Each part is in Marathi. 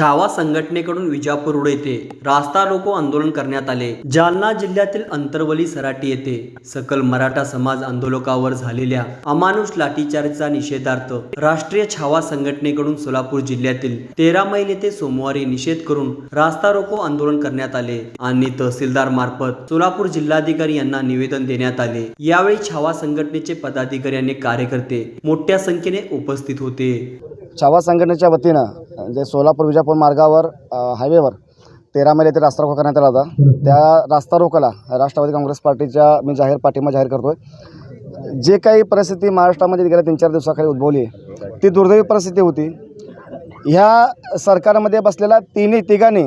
छावा संघटनेकडून विजापूर येथे रास्ता रोको आंदोलन करण्यात आले. जालना जिल्ह्यातील अंतरवली सराटी येथे सकल मराठा समाज आंदोलकावर झालेल्या अमानुष लाठीचारचा निषेधार्थ राष्ट्रीय छावा संघटनेकडून सोलापूर जिल्ह्यातील तेरा मैल येथे सोमवारी निषेध करून रास्ता रोको आंदोलन करण्यात आले आणि तहसीलदार मार्फत सोलापूर जिल्हाधिकारी यांना निवेदन देण्यात आले. यावेळी छावा संघटनेचे पदाधिकारी आणि कार्यकर्ते मोठ्या संख्येने उपस्थित होते. छावा संघटनेच्या वतीनं जे सोलापूर विजापूर मार्गावर हायवेवर तेरा मैल येथे रास्ता रोको करण्यात आला होता. त्या रास्ता रोकोला राष्ट्रवादी काँग्रेस पार्टीच्या मी जाहीर पाठिंबा जाहीर करतो आहे जे काही परिस्थिती महाराष्ट्रामध्ये गेल्या तीन चार दिवसाखाली उद्भवली ती दुर्दैवी परिस्थिती होती. ह्या सरकारमध्ये बसलेल्या तिन्ही तिघांनी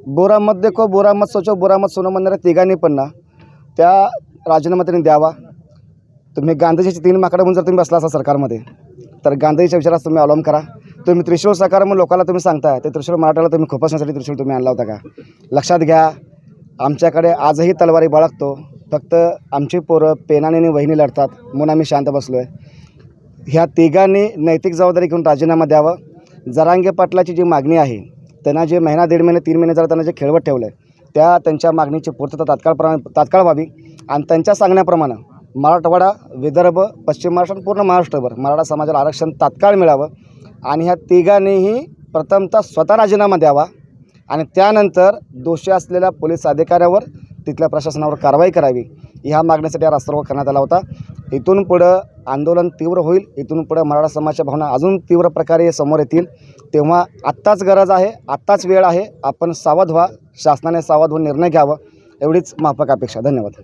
बोरामत देखो बुरा मत सोचो बुरा मत सोनो म्हणणाऱ्या तिघांनी पण ना त्या राजीनामा त्यांनी द्यावा. तुम्ही गांधीजीची तीन माकडं म्हणून जर तुम्ही बसला असा सरकारमध्ये तर गांधीजीच्या विचारात तुम्ही अवलंब करा. तुम्ही त्रिशूळ साकार मग लोकांना तुम्ही सांगताय ते त्रिशूळ मराठाला तुम्ही खोपसण्यासाठी त्रिशूळ तुम्ही आणला होता का? लक्षात घ्या आमच्याकडे आजही तलवारी बाळगतो फक्त आमची पोरं पेनाने आणि वहिनी लढतात म्हणून आम्ही शांत बसलो आहे ह्या तिघांनी नैतिक जबाबदारी घेऊन राजीनामा द्यावं. जरांगे पाटलाची जी मागणी आहे त्यांना जे महिना दीड महिने तीन महिने जरा त्यांना जे खेळवत ठेवलं आहे त्या त्यांच्या मागणीची पूर्तता तात्काळप्रमाणे तात्काळ व्हावी. आणि त्यांच्या सांगण्याप्रमाणे मराठवाडा विदर्भ पश्चिम महाराष्ट्र आणि पूर्ण महाराष्ट्रभर मराठा समाजाला आरक्षण तात्काळ मिळावं. आणि ह्या तिघांनीही प्रथमतः स्वतः राजीनामा द्यावा आणि त्यानंतर दोषी असलेल्या पोलीस अधिकाऱ्यावर तिथल्या प्रशासनावर कारवाई करावी. ह्या मागण्यासाठी हा रास्तारोक करण्यात आला होता. इथून पुढं आंदोलन तीव्र होईल. इथून पुढं मराठा समाजाच्या भावना अजून तीव्र प्रकारे समोर येतील. तेव्हा आत्ताच गरज आहे आत्ताच वेळ आहे. आपण सावध व्हा. शासनाने सावध होऊन निर्णय घ्यावा. एवढीच माफक अपेक्षा. धन्यवाद.